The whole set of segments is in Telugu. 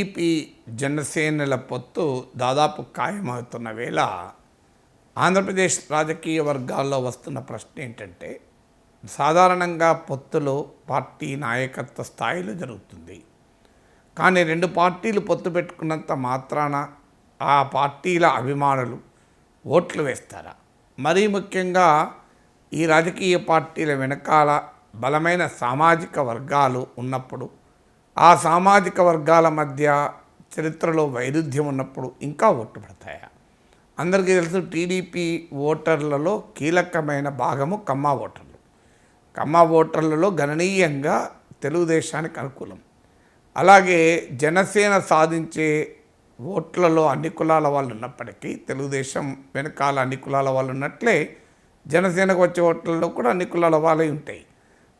టీడీపీ జనసేనల పొత్తు దాదాపు ఖాయమవుతున్న వేళ ఆంధ్రప్రదేశ్ రాజకీయ వర్గాల్లో వస్తున్న ప్రశ్న ఏంటంటే సాధారణంగా పొత్తులు పార్టీ నాయకత్వ స్థాయిలో జరుగుతుంది. కానీ రెండు పార్టీలు పొత్తు పెట్టుకున్నంత మాత్రాన ఆ పార్టీల అభిమానులు ఓట్లు వేస్తారా? మరీ ముఖ్యంగా ఈ రాజకీయ పార్టీల వెనకాల బలమైన సామాజిక వర్గాలు ఉన్నప్పుడు ఆ సామాజిక వర్గాల మధ్య చరిత్రలో వైరుధ్యం ఉన్నప్పుడు ఇంకా ఓట్లు పడతాయా? అందరికీ తెలుసు టీడీపీ ఓటర్లలో కీలకమైన భాగము కమ్మ ఓటర్లు. కమ్మ ఓటర్లలో గణనీయంగా తెలుగుదేశానికి అనుకూలం. అలాగే జనసేన సాధించే ఓట్లలో అన్ని కులాల వాళ్ళు ఉన్నప్పటికీ తెలుగుదేశం వెనకాల అన్ని కులాల వాళ్ళు ఉన్నట్లే జనసేనకు వచ్చే ఓట్లలో కూడా అన్ని కులాల వాళ్ళే ఉంటాయి.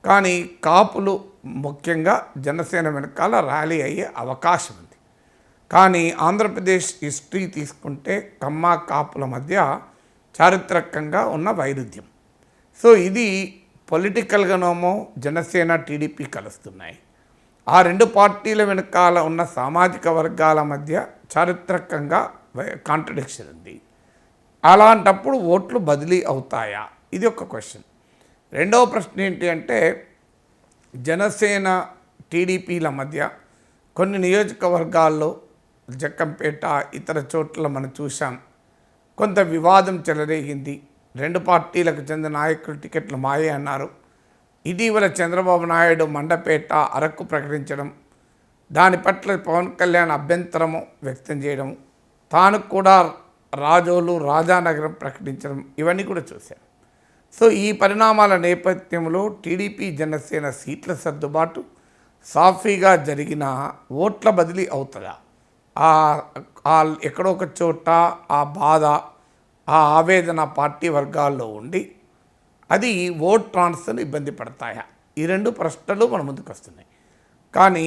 కానీ కాపులు ముఖ్యంగా జనసేన వెనకాల ర్యాలీ అయ్యే అవకాశం ఉంది. కానీ ఆంధ్రప్రదేశ్ హిస్టరీ తీసుకుంటే కమ్మ కాపుల మధ్య చారిత్రకంగా ఉన్న వైరుధ్యం. సో ఇది పొలిటికల్గానేమో జనసేన టీడీపీ కలుస్తున్నాయి. ఆ రెండు పార్టీల వెనకాల ఉన్న సామాజిక వర్గాల మధ్య చారిత్రకంగా కాంట్రడిక్షన్ ఉంది. అలాంటప్పుడు ఓట్లు బదిలీ అవుతాయా? ఇది ఒక క్వశ్చన్. రెండవ ప్రశ్న ఏంటి అంటే జనసేన టీడీపీల మధ్య కొన్ని నియోజకవర్గాల్లో జక్కంపేట ఇతర చోట్ల మనం చూసాం కొంత వివాదం చెలరేగింది. రెండు పార్టీలకు చెందిన నాయకులు టికెట్లు మాయే అన్నారు. ఇటీవల చంద్రబాబు నాయుడు మండపేట అరకు ప్రకటించడం దాని పట్ల పవన్ కళ్యాణ్ అభ్యంతరము వ్యక్తం చేయడం తాను కూడా రాజోలు రాజానగరం ప్రకటించడం ఇవన్నీ కూడా చూశాను సో ఈ పరిణామాల నేపథ్యంలో టీడీపీ జనసేన సీట్ల సర్దుబాటు సాఫీగా జరిగిన ఓట్ల బదిలీ అవుతుందా? ఎక్కడో ఒక చోట ఆ బాధ ఆ ఆవేదన పార్టీ వర్గాల్లో ఉండి అది ఓట్ ట్రాన్స్ఫర్ ఇబ్బంది పడతాయా? ఈ రెండు ప్రశ్నలు మన ముందుకు వస్తున్నాయి. కానీ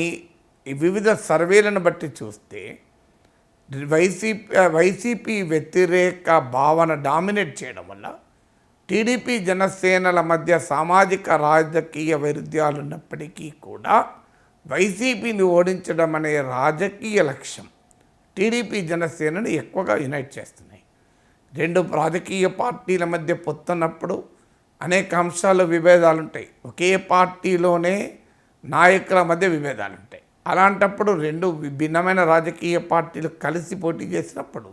వివిధ సర్వేలను బట్టి చూస్తే వైసీపీ వైసీపీ వ్యతిరేక భావన డామినేట్ చేయడం వల్ల టీడీపీ జనసేనల మధ్య సామాజిక రాజకీయ వైరుధ్యాలు ఉన్నప్పటికీ కూడా వైసీపీని ఓడించడం అనే రాజకీయ లక్ష్యం టీడీపీ జనసేనను ఎక్కువగా యునైట్ చేస్తున్నాయి. రెండు రాజకీయ పార్టీల మధ్య పొత్తున్నప్పుడు అనేక అంశాలు విభేదాలు ఉంటాయి ఒకే పార్టీలోనే నాయకుల మధ్య విభేదాలు ఉంటాయి అలాంటప్పుడు రెండు భిన్నమైన రాజకీయ పార్టీలు కలిసి పోటీ చేసినప్పుడు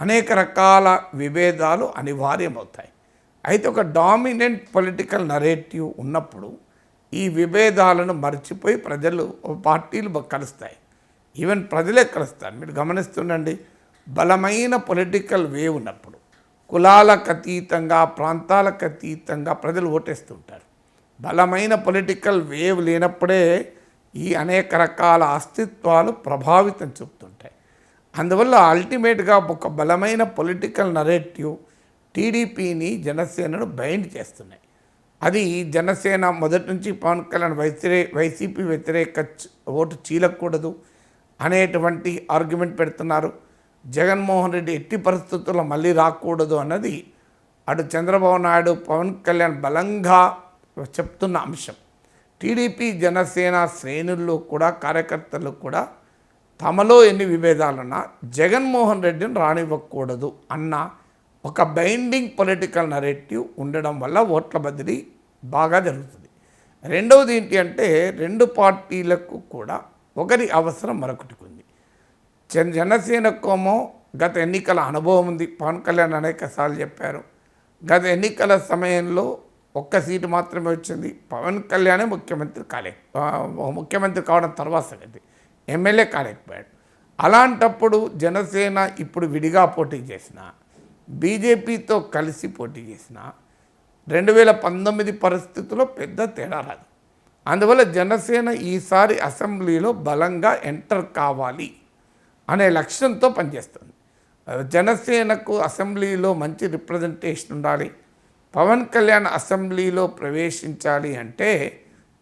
అనేక రకాల విభేదాలు అనివార్యమవుతాయి. అయితే ఒక డామినెంట్ పొలిటికల్ నరేటివ్ ఉన్నప్పుడు ఈ విభేదాలను మర్చిపోయి ప్రజలు పార్టీలు కలుస్తాయి. ఈవెన్ ప్రజలే కలుస్తారు. మీరు గమనిస్తుండండి బలమైన పొలిటికల్ వేవ్ ఉన్నప్పుడు కులాలకు అతీతంగా ప్రాంతాలకు అతీతంగా ప్రజలు ఓటేస్తుంటారు. బలమైన పొలిటికల్ వేవ్ లేనప్పుడే ఈ అనేక రకాల అస్తిత్వాలు ప్రభావితం చూపుతుంటాయి. అందువల్ల అల్టిమేట్గా ఒక బలమైన పొలిటికల్ నరేటివ్ టీడీపీని జనసేనను బైండ్ చేస్తున్నాయి. అది జనసేన మొదటి నుంచి పవన్ కళ్యాణ్ వైసీ వైసీపీ వ్యతిరేక ఓటు చీలకూడదు అనేటువంటి ఆర్గ్యుమెంట్ పెడుతున్నారు. జగన్మోహన్ రెడ్డి ఎట్టి పరిస్థితుల్లో మళ్ళీ రాకూడదు అన్నది అటు చంద్రబాబు నాయుడు పవన్ కళ్యాణ్ బలంగా చెప్తున్న అంశం. టీడీపీ జనసేన శ్రేణుల్లో కూడా కార్యకర్తలు కూడా తమలో ఎన్ని విభేదాలున్నా జగన్మోహన్ రెడ్డిని రానివ్వకూడదు అన్న ఒక బైండింగ్ పొలిటికల్ నరేటివ్ ఉండడం వల్ల ఓట్ల బదిలీ బాగా జరుగుతుంది. రెండవది ఏంటి అంటే రెండు పార్టీలకు కూడా ఒకరి అవసరం మరొకటికి ఉంది. జన జనసేనకోమో గత ఎన్నికల అనుభవం ఉంది. పవన్ కళ్యాణ్ అనేక సార్లు చెప్పారు. గత ఎన్నికల సమయంలో ఒక్క సీటు మాత్రమే వచ్చింది. పవన్ కళ్యాణే ముఖ్యమంత్రి కాలే ముఖ్యమంత్రి కావడం తర్వాత సంగతి. ఎమ్మెల్యే కాలేకపోయాడు. అలాంటప్పుడు జనసేన ఇప్పుడు విడిగా పోటీ చేసిన బీజేపీతో కలిసి పోటీ చేసిన రెండు వేల పంతొమ్మిది పరిస్థితుల్లో పెద్ద తేడా రాదు. అందువల్ల జనసేన ఈసారి అసెంబ్లీలో బలంగా ఎంటర్ కావాలి అనే లక్ష్యంతో పనిచేస్తుంది. జనసేనకు అసెంబ్లీలో మంచి రిప్రజెంటేషన్ ఉండాలి. పవన్ కళ్యాణ్ అసెంబ్లీలో ప్రవేశించాలి అంటే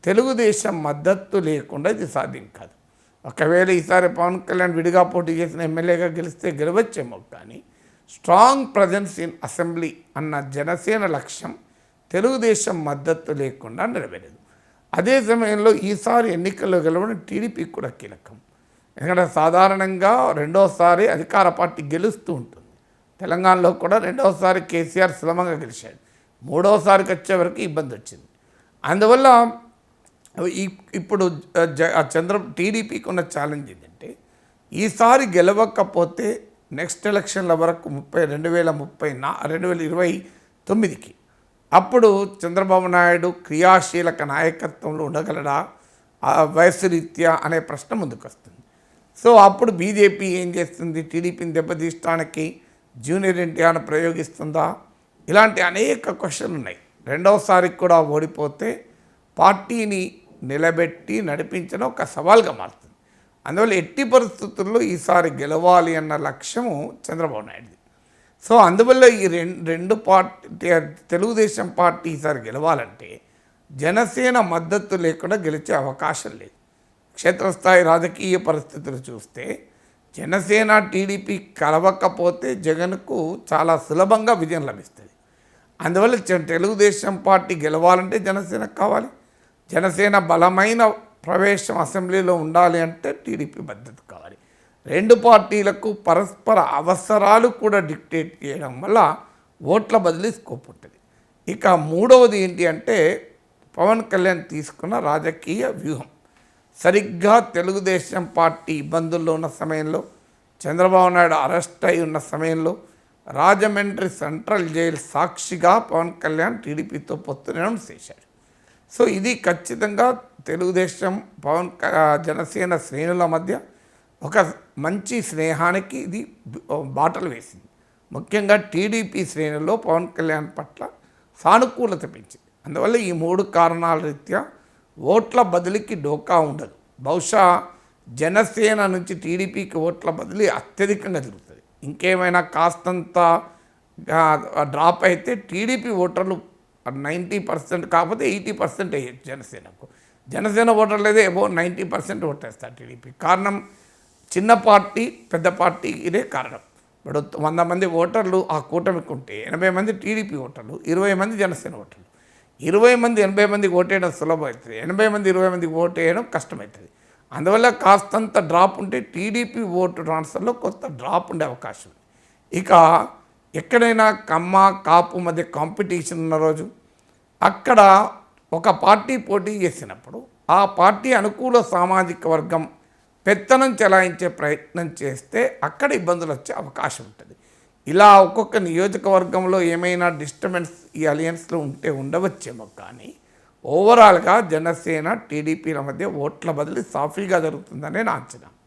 తెలుగుదేశం మద్దతు లేకుండా ఇది సాధ్యం కాదు. ఒకవేళ ఈసారి పవన్ కళ్యాణ్ విడిగా పోటీ చేసిన ఎమ్మెల్యేగా గెలిస్తే గెలవచ్చేమో కానీ స్ట్రాంగ్ ప్రజెన్స్ ఇన్ అసెంబ్లీ అన్న జనసేన లక్ష్యం తెలుగుదేశం మద్దతు లేకుండా నెరవేరదు. అదే సమయంలో ఈసారి ఎన్నికల్లో గెలవడం టీడీపీకి కూడా కీలకం. ఎందుకంటే సాధారణంగా రెండోసారి అధికార పార్టీ గెలుస్తూ ఉంటుంది. తెలంగాణలో కూడా రెండవసారి కేసీఆర్ సులభంగా గెలిచాడు. మూడవసారికి వచ్చే వరకు ఇబ్బంది వచ్చింది. అందువల్ల ఇప్పుడు చంద్ర టీడీపీకి ఉన్న ఛాలెంజ్ ఏంటంటే ఈసారి గెలవకపోతే నెక్స్ట్ ఎలక్షన్ల వరకు ముప్పై రెండు వేల ముప్పై నా రెండు వేల ఇరవై తొమ్మిదికి. అప్పుడు చంద్రబాబు నాయుడు క్రియాశీలక నాయకత్వంలో ఉండగలడా? వయస్సు వయసు రీత్యా అనే ప్రశ్న ముందుకు వస్తుంది సో అప్పుడు బీజేపీ ఏం చేస్తుంది? టీడీపీని దెబ్బతీయడానికి జూనియర్ ఎన్టీఆర్ను ప్రయోగిస్తుందా? ఇలాంటి అనేక క్వశ్చన్లు ఉన్నాయి. రెండవసారికి కూడా ఓడిపోతే పార్టీని నిలబెట్టి నడిపించడం ఒక సవాల్గా మారుతుంది. అందువల్ల ఎట్టి పరిస్థితుల్లో ఈసారి గెలవాలి అన్న లక్ష్యము చంద్రబాబు నాయుడుది. సో అందువల్ల ఈ రెండు రెండు పార్టీ తెలుగుదేశం పార్టీ ఈసారి గెలవాలంటే జనసేన మద్దతు లేకుండా గెలిచే అవకాశం లేదు. క్షేత్రస్థాయి రాజకీయ పరిస్థితులు చూస్తే జనసేన టీడీపీ కలవకపోతే జగన్కు చాలా సులభంగా విజయం లభిస్తుంది. అందువల్ల తెలుగుదేశం పార్టీ గెలవాలంటే జనసేనకు కావాలి. జనసేన బలమైన ప్రవేశం అసెంబ్లీలో ఉండాలి అంటే టీడీపీ మద్దతు కావాలి. రెండు పార్టీలకు పరస్పర అవసరాలు కూడా డిక్టేట్ చేయడం వల్ల ఓట్ల బదిలీ స్కోప్ ఉంటుంది. ఇక మూడవది ఏంటి అంటే పవన్ కళ్యాణ్ తీసుకున్న రాజకీయ వ్యూహం. సరిగ్గా తెలుగుదేశం పార్టీ ఇబ్బందుల్లో ఉన్న సమయంలో చంద్రబాబు నాయుడు అరెస్ట్ అయి ఉన్న సమయంలో రాజమండ్రి సెంట్రల్ జైలు సాక్షిగా పవన్ కళ్యాణ్ టీడీపీతో పొత్తు అనౌన్స్ చేశాడు. సో ఇది ఖచ్చితంగా తెలుగుదేశం పవన్ క- జనసేన శ్రేణుల మధ్య ఒక మంచి స్నేహానికి ఇది బాటలు వేసింది. ముఖ్యంగా టీడీపీ శ్రేణుల్లో పవన్ కళ్యాణ్ పట్ల సానుకూలత పెంచింది. అందువల్ల ఈ మూడు కారణాల రీత్యా ఓట్ల బదిలీకి డోకా ఉండదు. బహుశా జనసేన నుంచి టీడీపీకి ఓట్ల బదిలీ అత్యధికంగా జరుగుతుంది. ఇంకేమైనా కాస్తంత డ్రాప్ అయితే టీడీపీ ఓటర్లు నైంటీ పర్సెంట్ కాకపోతే ఎయిటీ పర్సెంట్ అయ్యచ్చు జనసేనకు. జనసేన ఓటర్లు అయితే ఏవో నైంటీ పర్సెంట్ ఓటేస్తారు టీడీపీ. కారణం చిన్న పార్టీ పెద్ద పార్టీ ఇదే కారణం. ఇప్పుడు వంద మంది ఓటర్లు ఆ కూటమికి ఉంటే ఎనభై మంది టీడీపీ ఓటర్లు ఇరవై మంది జనసేన ఓటర్లు. ఇరవై మంది ఎనభై మందికి ఓటేయడం సులభం అవుతుంది ఎనభై మంది ఇరవై మందికి ఓటేయడం కష్టమవుతుంది అందువల్ల కాస్తంత డ్రాప్ ఉంటే టీడీపీ ఓటు ట్రాన్స్ఫర్లో కొంత డ్రాప్ ఉండే అవకాశం. ఉంది ఇక ఎక్కడైనా కమ్మ కాపు మధ్య కాంపిటీషన్ ఉన్న రోజు అక్కడ ఒక పార్టీ పోటీ చేసినప్పుడు ఆ పార్టీ అనుకూల సామాజిక వర్గం పెత్తనం చెలాయించే ప్రయత్నం చేస్తే అక్కడ ఇబ్బందులు వచ్చే అవకాశం ఉంటుంది. ఇలా ఒక్కొక్క నియోజకవర్గంలో ఏమైనా డిస్టర్బెన్స్ ఈ అలయన్స్లో ఉంటే ఉండవచ్చేమో కానీ ఓవరాల్గా జనసేన టీడీపీల మధ్య ఓట్ల బదిలీ సాఫీగా జరుగుతుందనే నా అంచనా.